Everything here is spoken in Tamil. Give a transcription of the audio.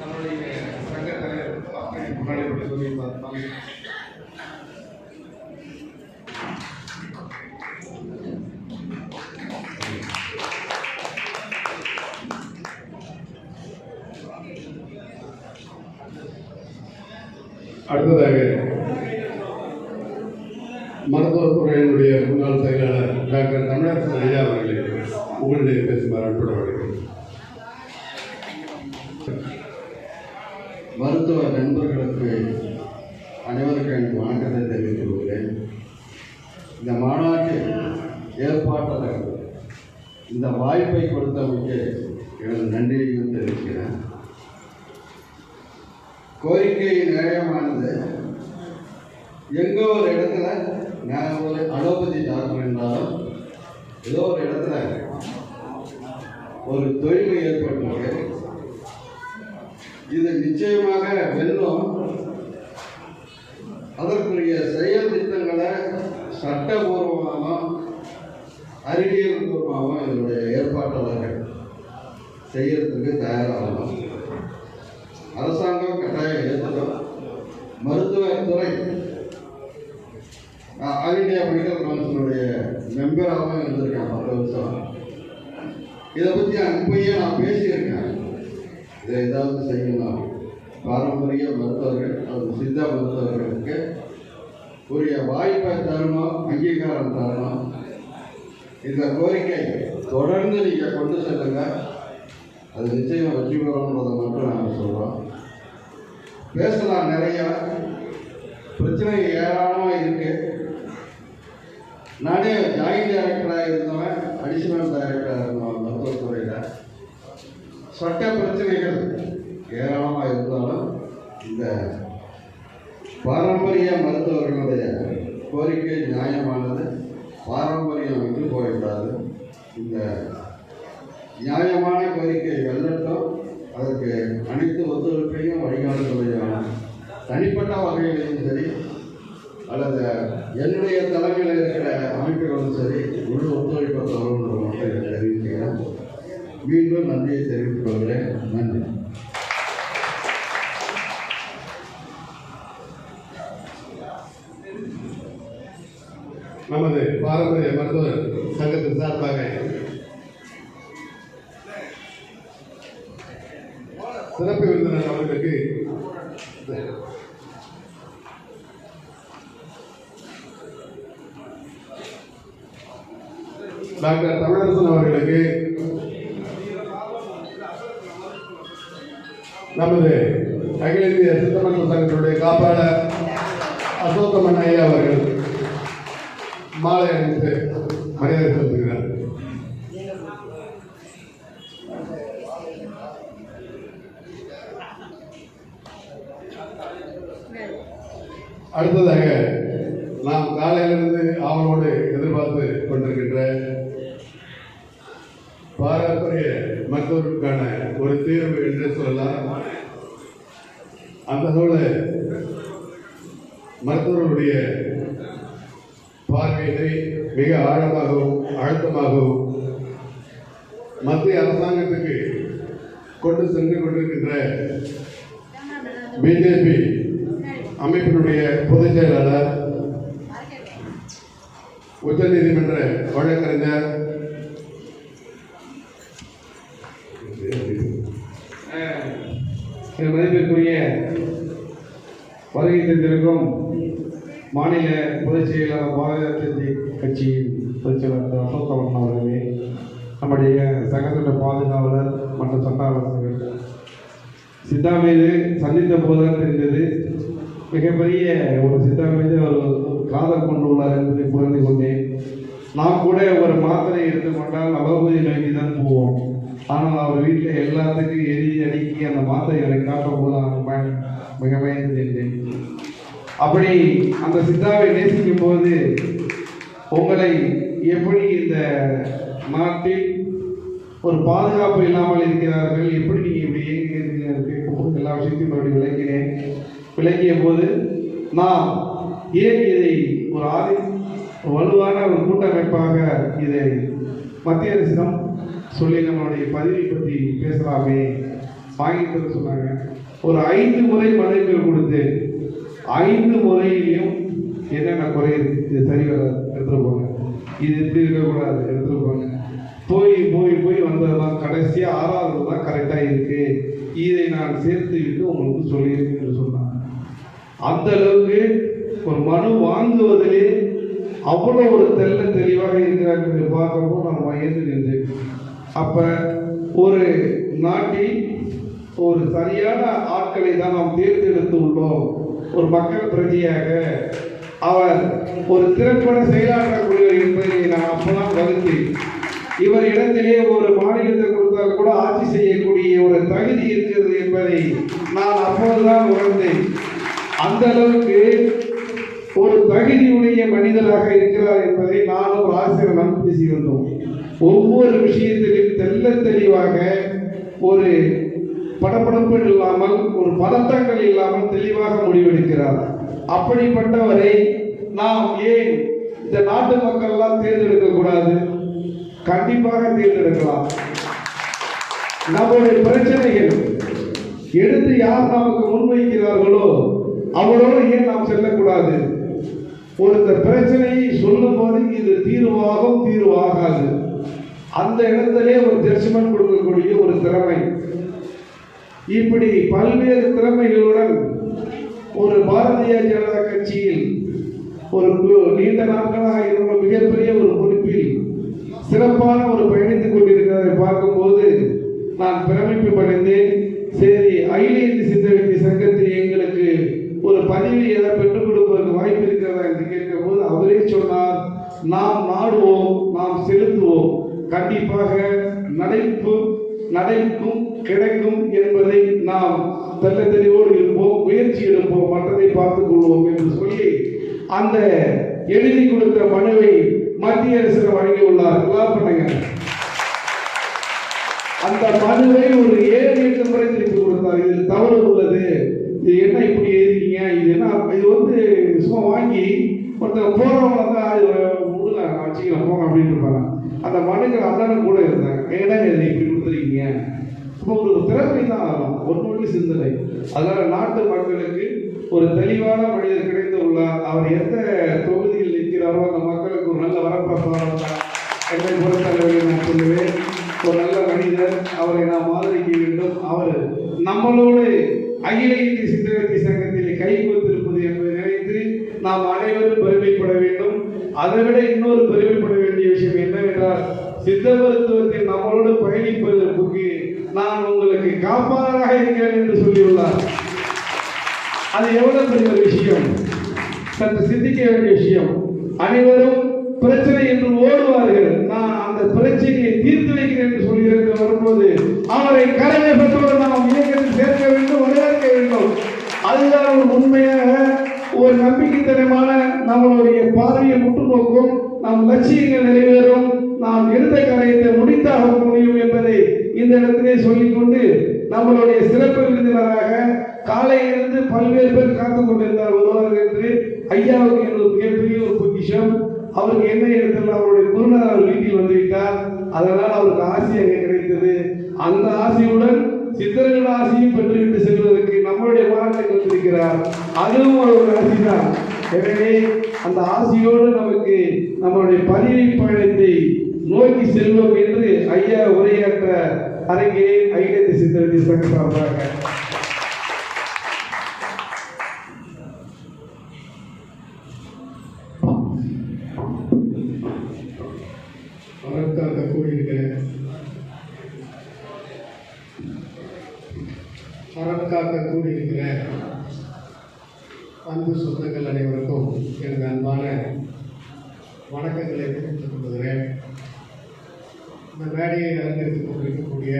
நம்மளுடைய சங்க தலைவர் பாப்பனை முன்னாடி கொண்டு சொல்லி பார்த்தோம் அடுத்ததாக மருத்துவத்துறையினுடைய முன்னாள் செயலாளர் டாக்டர் தமிழரசன் ஐயா அவர்களை உங்களிடையே பேசுமாறு அன்புடன் நண்பர்களுக்கு அனைவருக்கும் என் வணக்கத்தை தெரிவித்துக் கொள்கிறேன். இந்த மாநாட்டில் ஏற்பாட்டாளர் இந்த வாய்ப்பை கொடுத்தவருக்கு எனது நன்றியையும் தெரிவிக்கிறேன். கோரிக்கை நியாயமானது எங்கோ ஒரு இடத்துல நான் ஒரு அலோபதி டாக்டர் இருந்தாலும் ஏதோ ஒரு இடத்துல ஒரு தொய்வு ஏற்பட்டிருக்கு இது நிச்சயமாக வெல்லும் அறிவியல் பூர்வமாகவும் இதனுடைய ஏற்பாட்டாளர்கள் செய்யறதுக்கு தயாராகணும் அரசாங்கம் கட்டாயம் ஏற்படும். மருத்துவத்துறை நான் ஆல் இந்தியா மெடிக்கல் கவுன்சிலுடைய மெம்பராகவும் இருந்திருக்கேன் பத்து வருஷம். இதை பற்றி அப்பயே நான் பேசியிருக்கேன். இதை ஏதாவது செய்யணும் பாரம்பரிய மருத்துவர்கள் அது சித்த மருத்துவர்களுக்கு உரிய வாய்ப்பை தரணும் அங்கீகாரம் தரணும். இந்த கோரிக்கை. தொடர்ந்து நீங்கள் கொண்டு செல்லுங்க. அது நிச்சயம் வெற்றி பெறும்ன்றதை மட்டும் நாங்கள் சொல்கிறோம் பேசலாம் நிறையா. பிரச்சனை ஏராளமாக இருக்கு. நானே ஜாயிண்ட் டைரக்டராக இருந்தவன் அடிஷனல் டைரக்டராக இருந்தவன் மருத்துவத்துறையில். சட்ட பிரச்சனைகள் ஏராளமாக இருந்தாலும் இந்த பாரம்பரிய மருத்துவர்களுடைய கோரிக்கை நியாயமானது. பாரம்பரியம் வந்து போயிடாது இந்த நியாயமான கோரிக்கை வெள்ளட்டும் அதற்கு அனைத்து ஒத்துழைப்பையும் வழிகாட்டுவதையான தனிப்பட்ட வகையிலையும் சரி அல்லது என்னுடைய தலைமையில் இருக்கிற அமைப்புகளும் சரி முழு ஒத்துழைப்பை தரும்ன்ற மட்டும் தெரிவிக்கிறேன். மீண்டும் நன்றியை தெரிவித்துக் கொள்கிறேன். நன்றி. பாரம்பரிய மருத்துவர் சங்கத்தின் சார்பாக. சிறப்பு விருந்தினர் அவர்களுக்கு டாக்டர் தமிழரசன் அவர்களுக்கு நமது அகில இந்திய சித்தமன்ற சங்கத்தினுடைய காப்பாளர் அசோகமன் ஐயா அவர்கள். மாலை அணிந்து மரியாதை செலுத்துகிறார் அடுத்ததாக நாம் காலையிலிருந்து ஆவலோடு எதிர்பார்த்து கொண்டிருக்கின்ற பாரம்பரிய மருத்துவருக்கான ஒரு தீர்வு என்று சொல்லலாம். அந்த நூலை மருத்துவர்களுடைய பார்வையினை மிக ஆழமாகவும் அழுத்தமாகவும் மத்திய அரசாங்கத்துக்கு கொண்டு சென்று கொண்டிருக்கின்ற பிஜேபி அமைப்பினுடைய பொதுச் செயலாளர் உச்ச நீதிமன்ற வழக்கறிஞர் மதிப்பிற்குரிய வருகை தந்திருக்கும் மாநில பொதுச் செயலாளர் பாரதிய ஜனதா கட்சியின் பொதுச் செயலாளர் அசோக் கவர்மன் அவர்களே நம்முடைய சங்கத்தினுடைய பாதுகாவலர் மற்றும் சட்ட ஆலோசகர் சித்தா மீது சந்தித்த போதுதான் தெரிந்தது. மிகப்பெரிய ஒரு சித்தா மீது ஒரு காதல் கொண்டுள்ளார் என்பதை புரிந்து கொண்டேன். நாம் கூட ஒரு மாத்திரை எடுத்துக்கொண்டால் அலோபதி நோக்கி தான் போவோம். ஆனால் அவர் வீட்டில் எல்லாத்துக்கும் எரி அடுக்கி அந்த மாத்திரைகளை காட்டும் போது நான் மிக பயந்து நின்றேன். அப்படி அந்த சித்தாவை நேசிக்கும் போது உங்களை எப்படி இந்த நாட்டில் ஒரு பாதுகாப்பு இல்லாமல் இருக்கிறார்கள்? எப்படி நீங்கள் இப்படி இயங்குகிறீர்கள் கேட்கும்போது எல்லா விஷயத்தையும் மறுபடியும் விளக்கினேன். விளக்கிய போது நாம் ஏன் இதை ஒரு ஆதி வலுவான ஒரு கூட்டமைப்பாக இதை மத்திய அரசிடம் சொல்லி நம்மளுடைய பதவி பற்றி பேசலாமே. வாங்கிட்டு சொன்னாங்க. ஒரு ஐந்து முறை மனுக்கள் கொடுத்து ஐந்து முறையிலையும் என்னென்ன குறை இருக்கு? இது சரி வர எடுத்துட்டு போங்க. இது எப்படி இருக்கக்கூடாது. எடுத்துட்டு போங்க. போய் போய் போய் வந்ததுதான். கடைசியாக ஆறாவது தான் கரெக்டாக இருக்கு. இதை நான் சேர்த்து விட்டு உங்களுக்கு சொல்லியிருக்கேன் என்று சொன்னாங்க அந்த அளவுக்கு ஒரு மனு வாங்குவதிலே அவ்வளோ ஒரு தெல்ல தெளிவாக இருக்கிறார் என்று பார்க்குறப்போ நான் வயது நின்று அப்போ ஒரு நாட்டில் ஒரு சரியான ஆட்களை தான் நாம் தேர்ந்தெடுத்து உள்ளோம். ஒரு மக்கள் பிரதியாக அவர் ஒரு திறம்பட செயலாற்றக்கூடியவர் என்பதை நான் அப்பதான் வகுத்தேன் இவர் இடத்திலே ஒரு மாநிலத்தை கொடுத்தால் கூட ஆட்சி செய்யக்கூடிய ஒரு தகுதி இருக்கிறது என்பதை நான் அப்போதுதான் உணர்ந்தேன். அந்த அளவுக்கு ஒரு தகுதியுடைய மனிதராக இருக்கிறார் என்பதை நானும் ஒரு ஆசிரியர் நாம் பேசி வந்தோம். ஒவ்வொரு விஷயத்திலும் தெல்ல தெளிவாக ஒரு படப்படப்பு இல்லாமல் ஒரு பதட்டங்கள் இல்லாமல் தெளிவாக முடிவெடுக்கிறார். அப்படிப்பட்டவரை நாம் ஏன் இந்த நாட்டு மக்கள் எல்லாம் தேர்ந்தெடுக்க கூடாது கண்டிப்பாக தேர்ந்தெடுக்கலாம். நம்முடைய பிரச்சனைகள் எடுத்து யார் நமக்கு முன்வைக்கிறார்களோ அவரோடு ஏன் நாம் செல்லக்கூடாது? ஒருத்தர் பிரச்சனையை சொல்லும் போது இது தீர்வாகும் தீர்வாகாது. அந்த இடத்திலே ஒரு ஜட்ஜ்மெண்ட் கொடுக்கக்கூடிய ஒரு திறமை. இப்படி பல்வேறு திறமைகளுடன் ஒரு பாரதிய ஜனதா கட்சியில் ஒரு நீண்ட நாட்களாக இருந்த மிகப்பெரிய ஒரு பொறுப்பில் சிறப்பான ஒரு பயணித்துக் கொண்டிருக்கிறதை பார்க்கும்போது நான் பிரமிப்பு படைந்தேன். சரி அகில இந்திய சித்தவெட்டி சங்கத்தில் எங்களுக்கு ஒரு பதவி ஏதாவது பெற்றுக் கொடுப்பதற்கு வாய்ப்பு இருக்கிறதா என்று கேட்கும்போது அவரே சொன்னார் நாம் நாடுவோம் நாம் செலுத்துவோம். கண்டிப்பாக நடைப்பு நடைக்கும் கிடைக்கும் என்பதை நாம் தெல்ல தெளிவோடு இருப்போம் முயற்சி எடுப்போம் மற்றதை பார்த்துக் கொள்வோம் என்று சொல்லி அந்த எழுதி கொடுத்த மனுவை மத்திய அரசு வழங்கியுள்ளார். பண்ணுங்க. அந்த மனுவை ஒரு ஏழு எட்டு முறை திருப்பி கொடுத்தார். இது தவறு உள்ளது. இது என்ன இப்படி எழுதிங்க இது என்ன இது வந்து சும்மா வாங்கி ஒருத்தர் போறவங்களை தான் அது வச்சுக்கலாம் போங்க அப்படின்னு இருப்பாங்க. அந்த மனுக்கள் அண்ணனும் கூட இருந்தாங்க ஏன்னா இது இப்படி கொடுத்துருக்கீங்க இப்போ ஒரு திறமை தான் ஆகும் சிந்தனை. அதனால நாட்டு மக்களுக்கு ஒரு தெளிவான மனிதர் கிடைத்து உள்ளார் அவர் எந்த தொகுதியில் நிற்கிறாரோ அந்த மக்களுக்கு ஒரு நல்ல வரப்பிரசாதம் தான் என்னை பொறுத்தளவில் நான் சொல்லுவேன் ஒரு நல்ல மனிதர் அவரை நாம் ஆதரிக்க வேண்டும். அவர் நம்மளோடு அகில இந்திய சித்திரத்தி சங்கத்தில் கைகோத்திருப்பது என்பதை நினைத்து நாம் அனைவரும் பெருமைப்பட வேண்டும். அதை விட இன்னொரு பெருமைப்பட வேண்டிய விஷயம் என்னவென்றால் சித்த மருத்துவத்தில் நம்மளோடு பயணிப்பதற்கு நான் உங்களுக்கு காப்பாளராக இருக்கிறேன் என்று சொல்லியுள்ளார். அது எவ்வளவு பெரிய ஒரு விஷயம்? சற்று சிந்திக்க வேண்டிய விஷயம். அனைவரும் பிரச்சனை என்று ஓடுவார்கள். நான் அந்த பிரச்சனையை தீர்த்து வைக்கிறேன் என்று சொல்கிறேன் வரும்போது அவரை கடமை பெற்றோடு நாம் இயக்கத்தில் சேர்க்க வேண்டும் வரவேற்க வேண்டும். அதுதான் ஒரு உண்மையாக ஒரு நம்பிக்கைத்தனமான நம்மளுடைய பார்வையை முற்று நோக்கும் நம் லட்சியங்கள் நிறைவேறும். நாம் எடுத்த காரியத்தை முடித்தாக முடியும் என்பதை இந்த இடத்திலே சொல்லிக்கொண்டு நம்மளுடைய சிறப்பு விருந்தினராக காலையிலிருந்து பல்வேறு பேர் காத்து கொண்டிருந்தார் வருவார்கள் என்று ஐயாவுக்கு எனது மிகப்பெரிய ஒரு பொக்கிஷம். அவருக்கு என்ன இடத்துல அவருடைய குருநாதர் வீட்டில் வந்துவிட்டார் அதனால் அவருக்கு ஆசை அங்கே கிடைத்தது. அந்த ஆசையுடன் சித்தர்கள் ஆசையும் பெற்றுவிட்டு செல்வதற்கு நம்மளுடைய மாநாட்டுக்கு வந்திருக்கிறார் அதுவும் ஒரு ஆசை தான் எனவே அந்த ஆசையோடு நமக்கு நம்மளுடைய பதவி பயணத்தை நோக்கி செல்வோம் என்று ஐயா உரையாற்ற அரங்கே ஐநூத்தி சித்தரத்தை சங்க சார்பாக. அதற்காக கூடியிருக்கிற அறக்காக்க கூடியிருக்கிற அன்பு சொந்தங்கள் அனைவரும் தெரிவித்துக் கொள்கிறேன் இந்த மேடையை அலங்கரித்துக் கொண்டிருக்கக்கூடிய